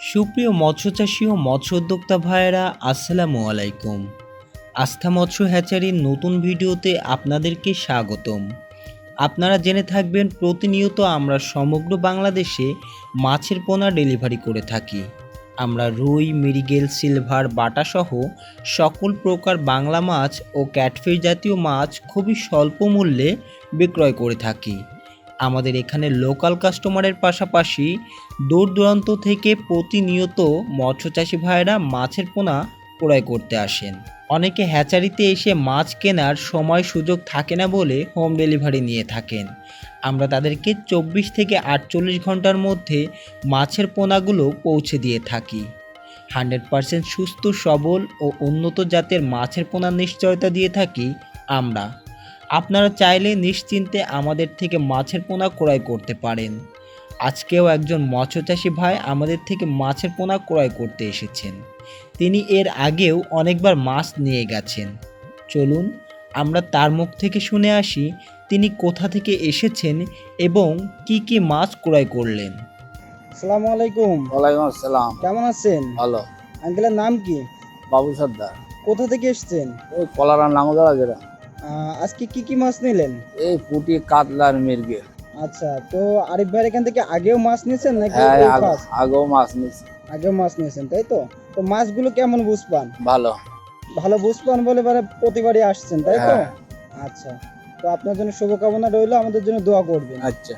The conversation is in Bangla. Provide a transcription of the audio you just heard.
সুপ্রিয় মৎস্যচাষী ও মৎস্য উদ্যোক্তা ভাইয়েরা, আসসালামু আলাইকুম। আস্থা মৎস্য হ্যাচারির নতুন ভিডিওতে আপনাদেরকে স্বাগতম। আপনারা জেনে থাকবেন, প্রতিনিয়ত আমরা সমগ্র বাংলাদেশে মাছের পোনা ডেলিভারি করে থাকি। আমরা রুই মিরিগেল সিলভার, বাটাসহ সকল প্রকার বাংলা মাছ ও ক্যাটফিশ জাতীয় মাছ খুবই স্বল্প মূল্যে বিক্রয় করে থাকি। আমাদের এখানে লোকাল কাস্টমারের পাশাপাশি দূর দূরান্ত থেকে প্রতিনিয়ত মৎস্য চাষি ভাইয়েরা মাছের পোনা ক্রয় করতে আসেন। অনেকে হ্যাচারিতে এসে মাছ কেনার সময় সুযোগ থাকে না বলে হোম ডেলিভারি নিয়ে থাকেন। আমরা তাদেরকে চব্বিশ থেকে আটচল্লিশ ঘণ্টার মধ্যে মাছের পোনাগুলো পৌঁছে দিয়ে থাকি। হান্ড্রেড পারসেন্ট সুস্থ, সবল ও উন্নত জাতের মাছের পোনার নিশ্চয়তা দিয়ে থাকি আমরা। আপনারা চাইলে নিশ্চিন্তে আমাদের থেকে মাছের পোনা ক্রয় করতে পারেন। আজকেও একজন মৎস্য চাষি ভাই আমাদের থেকে মাছের পোনা ক্রয় করতে এসেছেন। তিনি এর আগেও অনেকবার মাছ নিয়ে গেছেন। চলুন আমরা তার মুখ থেকে শুনে আসি তিনি কোথা থেকে এসেছেন এবং কি কি মাছ ক্রয় করলেন। আসসালামু আলাইকুম। ওয়ালাইকুম আসসালাম। কেমন আছেন? ভালো। আঙ্কেলের নাম কি? বাবু সর্দার। কোথা থেকে এসেছেন? ওই কলারা নাঙ্গদা যেটা আহ, আজকে কি কি মাছ নিলেন? এই পুটি কাতলার মির্গে। আচ্ছা তো আরিফ ভাই এখান থেকে আগেও মাছ নিয়েছেন নাকি হ্যাঁ আগ- আগেও মাছ নিছি আগেও মাছ নিয়েছেন তাই তো? তো মাছগুলো কেমন বুঝপান? ভালো। ভালো বুঝপান বলে এবারে প্রতিবারই আসছেন তাই তো? হ্যাঁ। আচ্ছা তো আপনার জন্য শুভকামনা রইল আমাদের জন্য দোয়া করবেন। আচ্ছা।